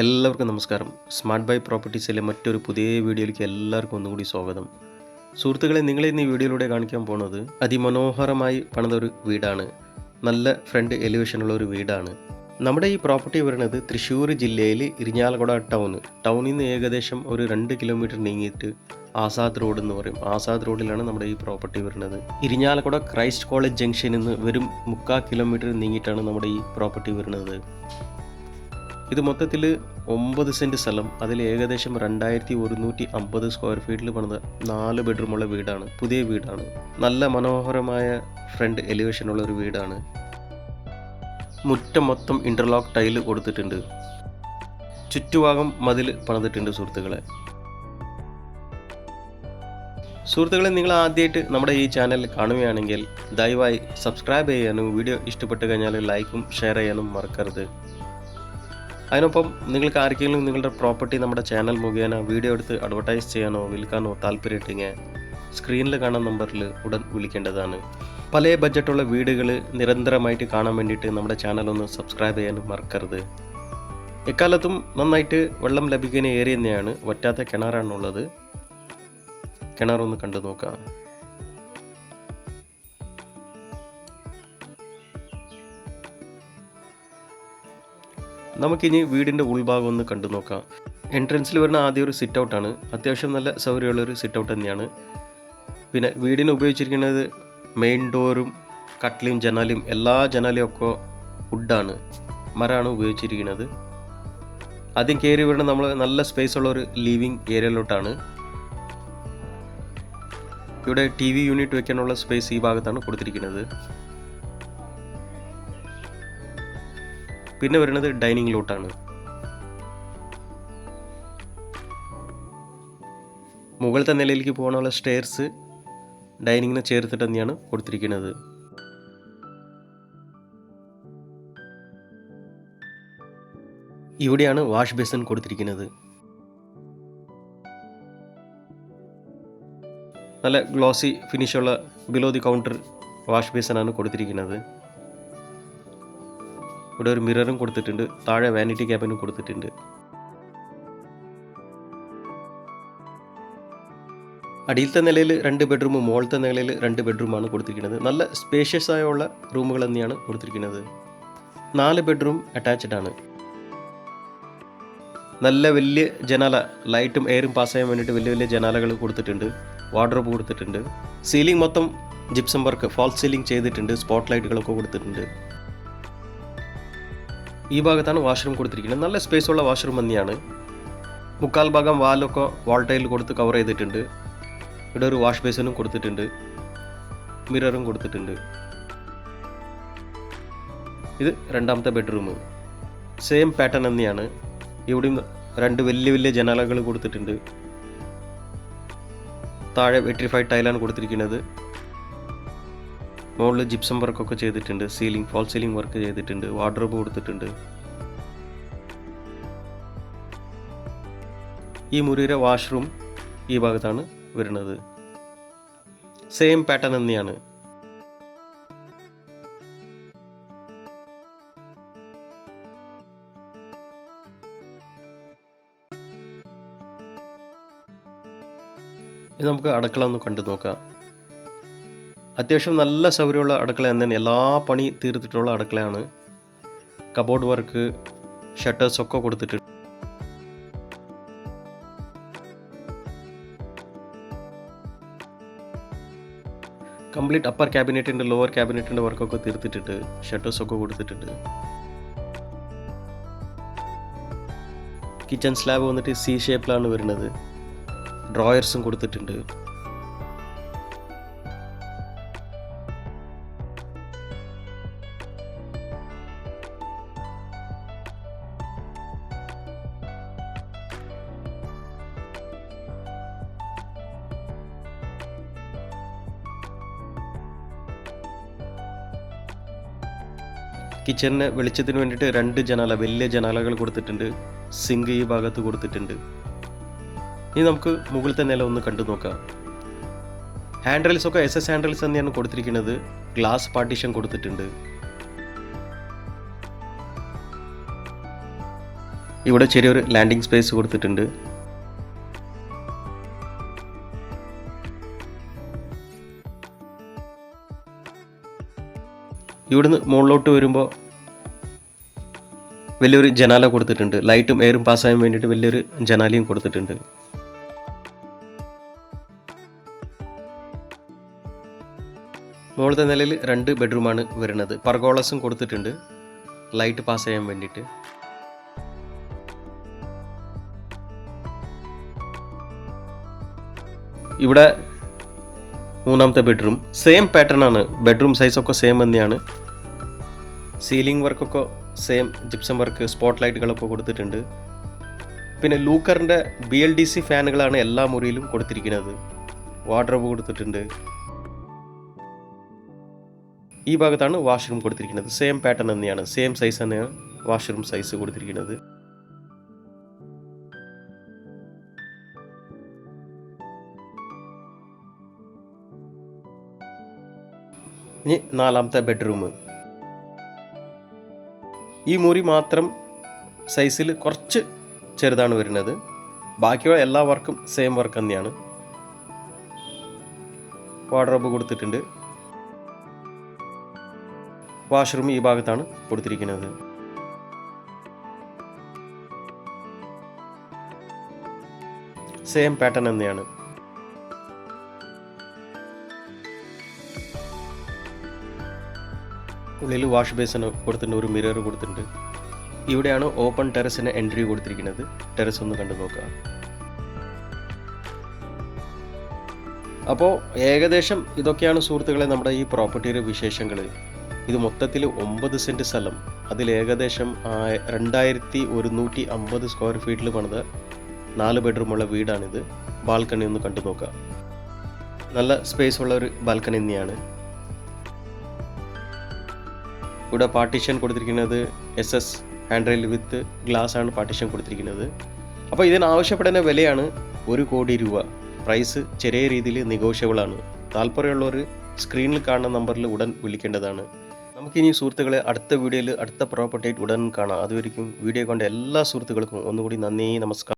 എല്ലാവർക്കും നമസ്കാരം. Smart by പ്രോപ്പർട്ടീസിലെ മറ്റൊരു പുതിയ വീഡിയോയിലേക്ക് എല്ലാവർക്കും ഒന്നുകൂടി സ്വാഗതം. സുഹൃത്തുക്കളെ നിങ്ങളെ ഇന്ന് ഈ വീഡിയോയിലൂടെ കാണിക്കാൻ പോകുന്നത് അതിമനോഹരമായി പണിത ഒരു വീടാണ്. നല്ല ഫ്രണ്ട് എലിവേഷനുള്ള ഒരു വീടാണ്. നമ്മുടെ ഈ പ്രോപ്പർട്ടി വരുന്നത് തൃശ്ശൂർ ജില്ലയിൽ ഇരിഞ്ഞാലക്കുട ടൗൺ ടൗണിൽ നിന്ന് ഏകദേശം ഒരു രണ്ട് കിലോമീറ്റർ നീങ്ങിയിട്ട് ആസാദ് റോഡ് എന്ന് പറയും. ആസാദ് റോഡിലാണ് നമ്മുടെ ഈ പ്രോപ്പർട്ടി വരുന്നത്. ഇരിഞ്ഞാലക്കുട ക്രൈസ്റ്റ് കോളേജ് ജംഗ്ഷനിൽ നിന്ന് വെറും മുക്കാൽ കിലോമീറ്റർ നീങ്ങിയിട്ടാണ് നമ്മുടെ ഈ പ്രോപ്പർട്ടി വരുന്നത്. ഇത് മൊത്തത്തിൽ ഒമ്പത് സെന്റ് സ്ഥലം. അതിൽ ഏകദേശം രണ്ടായിരത്തി ഒരുന്നൂറ്റി അമ്പത് സ്ക്വയർ ഫീറ്റിൽ പണിത നാല് ബെഡ്റൂമുള്ള വീടാണ്. പുതിയ വീടാണ്. നല്ല മനോഹരമായ ഫ്രണ്ട് എലിവേഷനുള്ള ഒരു വീടാണ്. മുറ്റം മൊത്തം ഇന്റർലോക്ക് ടൈൽ കൊടുത്തിട്ടുണ്ട്. ചുറ്റുഭാഗം മതിൽ പണിതിട്ടുണ്ട് സുഹൃത്തുക്കളെ. സുഹൃത്തുക്കളെ നിങ്ങൾ ആദ്യമായിട്ട് നമ്മുടെ ഈ ചാനൽ കാണുകയാണെങ്കിൽ ദയവായി സബ്സ്ക്രൈബ് ചെയ്യാനും വീഡിയോ ഇഷ്ടപ്പെട്ട് കഴിഞ്ഞാൽ ലൈക്കും ഷെയർ ചെയ്യാനും മറക്കരുത്. അതിനൊപ്പം നിങ്ങൾക്ക് ആർക്കെങ്കിലും നിങ്ങളുടെ പ്രോപ്പർട്ടി നമ്മുടെ ചാനൽ മുഖേന വീഡിയോ എടുത്ത് അഡ്വർടൈസ് ചെയ്യാനോ വിൽക്കാനോ താല്പര്യമുണ്ടെങ്കിൽ സ്ക്രീനിൽ കാണുന്ന നമ്പറിൽ ഉടൻ വിളിക്കേണ്ടതാണ്. പല ബഡ്ജറ്റുള്ള വീടുകൾ നിരന്തരമായിട്ട് കാണാൻ വേണ്ടിയിട്ട് നമ്മുടെ ചാനൽ ഒന്ന് സബ്സ്ക്രൈബ് ചെയ്യാനും മറക്കരുത്. എക്കാലത്തും നന്നായിട്ട് വെള്ളം ലഭിക്കുന്ന ഏരിയ തന്നെയാണ്. വറ്റാത്ത കിണറാണുള്ളത് കിണറൊന്ന് കണ്ടു നോക്കാം. നമുക്കിനി വീടിന്റെ ഉൾഭാഗം ഒന്ന് കണ്ടു നോക്കാം. എൻട്രൻസിൽ വരുന്ന ആദ്യം ഒരു സിറ്റ് ഔട്ടാണ് അത്യാവശ്യം നല്ല സൗകര്യമുള്ളൊരു സിറ്റ് ഔട്ട് തന്നെയാണ്. പിന്നെ വീടിന് ഉപയോഗിച്ചിരിക്കുന്നത് മെയിൻ ഡോറും കട്ടിലും ജനാലും എല്ലാ ജനാലും ഒക്കെ വുഡാണ് മരമാണ് ഉപയോഗിച്ചിരിക്കുന്നത്. ആദ്യം കയറി വരുന്ന നമ്മൾ നല്ല സ്പേസ് ഉള്ള ഒരു ലിവിങ് ഏരിയയിലോട്ടാണ് ഇവിടെ ടി വി യൂണിറ്റ് വയ്ക്കാനുള്ള സ്പേസ് ഈ ഭാഗത്താണ് കൊടുത്തിരിക്കുന്നത്. പിന്നെ വരുന്നത് ഡൈനിങ്ങിലോട്ടാണ് മുകളിലത്തെ നിലയിലേക്ക് പോകാനുള്ള സ്റ്റെയർസ് ഡൈനിങ്ങിന് ചേർത്തിട്ട് തന്നെയാണ് കൊടുത്തിരിക്കുന്നത്. ഇവിടെയാണ് വാഷ് ബേസിൻ കൊടുത്തിരിക്കുന്നത്. നല്ല ഗ്ലോസി ഫിനിഷുള്ള ബിലോ ദി കൗണ്ടർ വാഷ് ബേസിനാണ് കൊടുത്തിരിക്കുന്നത്. ഇവിടെ ഒരു മിററും കൊടുത്തിട്ടുണ്ട് താഴെ വാനിറ്റി ക്യാബിനും കൊടുത്തിട്ടുണ്ട്. അടിയിലത്തെ നിലയിൽ രണ്ട് ബെഡ്റൂം മുകളിലത്തെ നിലയിൽ രണ്ട് ബെഡ്റൂമാണ് കൊടുത്തിരിക്കുന്നത്. നല്ല സ്പേഷ്യസ് ആയുള്ള റൂമുകൾ തന്നെയാണ് കൊടുത്തിരിക്കുന്നത്. നാല് ബെഡ്റൂം അറ്റാച്ച്ഡ് ആണ്. നല്ല വലിയ ജനാല ലൈറ്റും എയറും പാസ് ചെയ്യാൻ വേണ്ടിയിട്ട് വലിയ വലിയ ജനാലകൾ കൊടുത്തിട്ടുണ്ട് വാർഡ്രോബ് കൊടുത്തിട്ടുണ്ട്. സീലിംഗ് മൊത്തം ജിപ്സം വർക്ക് ഫാൾസ് സീലിംഗ് ചെയ്തിട്ടുണ്ട് സ്പോട്ട് ലൈറ്റുകളൊക്കെ കൊടുത്തിട്ടുണ്ട്. ഈ ഭാഗത്താണ് വാഷ്റൂം കൊടുത്തിരിക്കുന്നത്. നല്ല സ്പേസ് ഉള്ള വാഷ്റൂം തന്നെയാണ്. മുക്കാൽ ഭാഗം വാലൊക്കെ വാൾട്ടയിൽ കൊടുത്ത് കവർ ചെയ്തിട്ടുണ്ട്. ഇവിടെ ഒരു വാഷ് ബേസിനും കൊടുത്തിട്ടുണ്ട്. മിററും കൊടുത്തിട്ടുണ്ട്. ഇത് രണ്ടാമത്തെ ബെഡ്റൂം സെയിം പാറ്റേൺ തന്നെയാണ്. ഇവിടെയും രണ്ട് വലിയ വലിയ ജനാലകൾ കൊടുത്തിട്ടുണ്ട്. താഴെ വെട്രിഫൈഡ് ടൈലാണ് കൊടുത്തിരിക്കുന്നത്. മുകളിൽ ജിപ്സം വർക്കൊക്കെ ചെയ്തിട്ടുണ്ട് സീലിംഗ് ഫോൾ സീലിംഗ് വർക്ക് ചെയ്തിട്ടുണ്ട് വാർഡ്രോബ് കൊടുത്തിട്ടുണ്ട്. ഈ മുറിയുടെ വാഷ്റൂം ഈ ഭാഗത്താണ് വരുന്നത്. സെയിം പാറ്റേൺ തന്നെയാണ്. നമുക്ക് അടുക്കള ഒന്ന് കണ്ടു നോക്കാം. അത്യാവശ്യം നല്ല സൗകര്യമുള്ള അടുക്കള തന്നെയാണ് എല്ലാ പണി തീർത്തിട്ടുള്ള അടുക്കളയാണ്. കബോർഡ് വർക്ക് ഷട്ടേഴ്സ് ഒക്കെ കൊടുത്തിട്ട്. കംപ്ലീറ്റ് അപ്പർ ക്യാബിനറ്റിന്റെ ലോവർ ക്യാബിനറ്റിന്റെ വർക്കൊക്കെ തീർത്തിട്ടിട്ട് ഷട്ടേഴ്സ് ഒക്കെ കൊടുത്തിട്ടുണ്ട്. കിച്ചൺ സ്ലാബ് വന്നിട്ട് സി ഷേപ്പിലാണ് വരുന്നത്. ഡ്രോയേഴ്സും കൊടുത്തിട്ടുണ്ട്. കിച്ചണിന് വെളിച്ചത്തിന് വേണ്ടിയിട്ട് രണ്ട് ജനാല വലിയ ജനാലകൾ കൊടുത്തിട്ടുണ്ട്. സിങ്ക് ഈ ഭാഗത്ത് കൊടുത്തിട്ടുണ്ട്. ഇനി നമുക്ക് മുകളിലത്തെ നില ഒന്ന് കണ്ടു നോക്കാം. ഹാൻഡ്രൽസ് ഒക്കെ എസ് എസ് ഹാൻഡ്രൽസ് തന്നെയാണ് കൊടുത്തിരിക്കുന്നത്. ഗ്ലാസ് പാർട്ടീഷൻ കൊടുത്തിട്ടുണ്ട്. ഇവിടെ ചെറിയൊരു ലാൻഡിംഗ് സ്പേസ് കൊടുത്തിട്ടുണ്ട്. ഇവിടുന്ന് മുകളിലോട്ട് വരുമ്പോൾ വലിയൊരു ജനാല കൊടുത്തിട്ടുണ്ട്. ലൈറ്റും എയറും പാസ്സാകാൻ വേണ്ടിയിട്ട് വലിയൊരു ജനാലയും കൊടുത്തിട്ടുണ്ട്. മുകളിലത്തെ നിലയിൽ രണ്ട് ബെഡ്റൂമാണ് വരുന്നത്. പർഗോളസും കൊടുത്തിട്ടുണ്ട്. ലൈറ്റ് പാസ് ചെയ്യാൻ വേണ്ടിയിട്ട്. ഇവിടെ മൂന്നാമത്തെ ബെഡ്റൂം സെയിം പാറ്റേൺ ആണ്. ബെഡ്റൂം സൈസൊക്കെ സെയിം തന്നെയാണ്. സീലിംഗ് വർക്കൊക്കെ സെയിം ജിപ്സം വർക്ക് സ്പോട്ട് ലൈറ്റുകളൊക്കെ കൊടുത്തിട്ടുണ്ട്. പിന്നെ ലൂക്കറിന്റെ ബി എൽ ഡി സി ഫാനുകളാണ് എല്ലാ മുറിയിലും കൊടുത്തിരിക്കുന്നത്. വാർഡ്രോബ് കൊടുത്തിട്ടുണ്ട്. ഈ ഭാഗത്താണ് വാഷ്റൂം കൊടുത്തിരിക്കുന്നത്. സെയിം പാറ്റേൺ തന്നെയാണ്. സെയിം സൈസ് തന്നെയാണ് വാഷ്റൂം സൈസ് കൊടുത്തിരിക്കുന്നത്. ഇനി നാലാമത്തെ ബെഡ്റൂം ഈ മുറി മാത്രം സൈസിൽ കുറച്ച് ചെറുതാണ് വരുന്നത്. ബാക്കിയുള്ള എല്ലാ വർക്കും സെയിം വർക്ക് തന്നെയാണ്. വാർഡ്രോബ് കൊടുത്തിട്ടുണ്ട്. വാഷ്റൂം ഈ ഭാഗത്താണ് കൊടുത്തിരിക്കുന്നത്. സെയിം പാറ്റേൺ തന്നെയാണ്. ഉള്ളിൽ വാഷ് ബേസിന് കൊടുത്തിട്ടുണ്ട് ഒരു മിറർ കൊടുത്തിട്ടുണ്ട്. ഇവിടെയാണ് ഓപ്പൺ ടെറസിന് എൻട്രി കൊടുത്തിരിക്കുന്നത്. ടെറസ് ഒന്ന് കണ്ടു നോക്കാം അപ്പോൾ ഏകദേശം ഇതൊക്കെയാണ് സുഹൃത്തുക്കളെ നമ്മുടെ ഈ പ്രോപ്പർട്ടിയുടെ വിശേഷങ്ങൾ. ഇത് മൊത്തത്തിൽ ഒമ്പത് സെന്റ് സ്ഥലം. അതിൽ ഏകദേശം രണ്ടായിരത്തി ഒരുന്നൂറ്റി അമ്പത് സ്ക്വയർ ഫീറ്റിൽ പണിത നാല് ബെഡ്റൂമുള്ള വീടാണിത്. ബാൽക്കണി ഒന്ന് കണ്ടു നല്ല സ്പേസ് ഉള്ള ഒരു ബാൽക്കണി തന്നെയാണ്. ഇവിടെ പാർട്ടീഷൻ കൊടുത്തിരിക്കുന്നത് S S hand rail with glass ആണ് പാർട്ടീഷൻ കൊടുത്തിരിക്കുന്നത്. അപ്പോൾ ഇതിന് ആവശ്യപ്പെടുന്ന വിലയാണ് ഒരു കോടി രൂപ. പ്രൈസ് ചെറിയ രീതിയിൽ നെഗോഷ്യബിൾ ആണ്. താല്പര്യമുള്ളവർ സ്ക്രീനിൽ കാണുന്ന നമ്പറിൽ ഉടൻ വിളിക്കേണ്ടതാണ്. നമുക്കിനി സുഹൃത്തുക്കളെ അടുത്ത വീഡിയോയിൽ അടുത്ത പ്രോപ്പർട്ടി ഉടൻ കാണാം. അതുവരെയും വീഡിയോ കണ്ട എല്ലാ സുഹൃത്തുക്കൾക്കും ഒന്നുകൂടി നന്ദി നമസ്കാരം.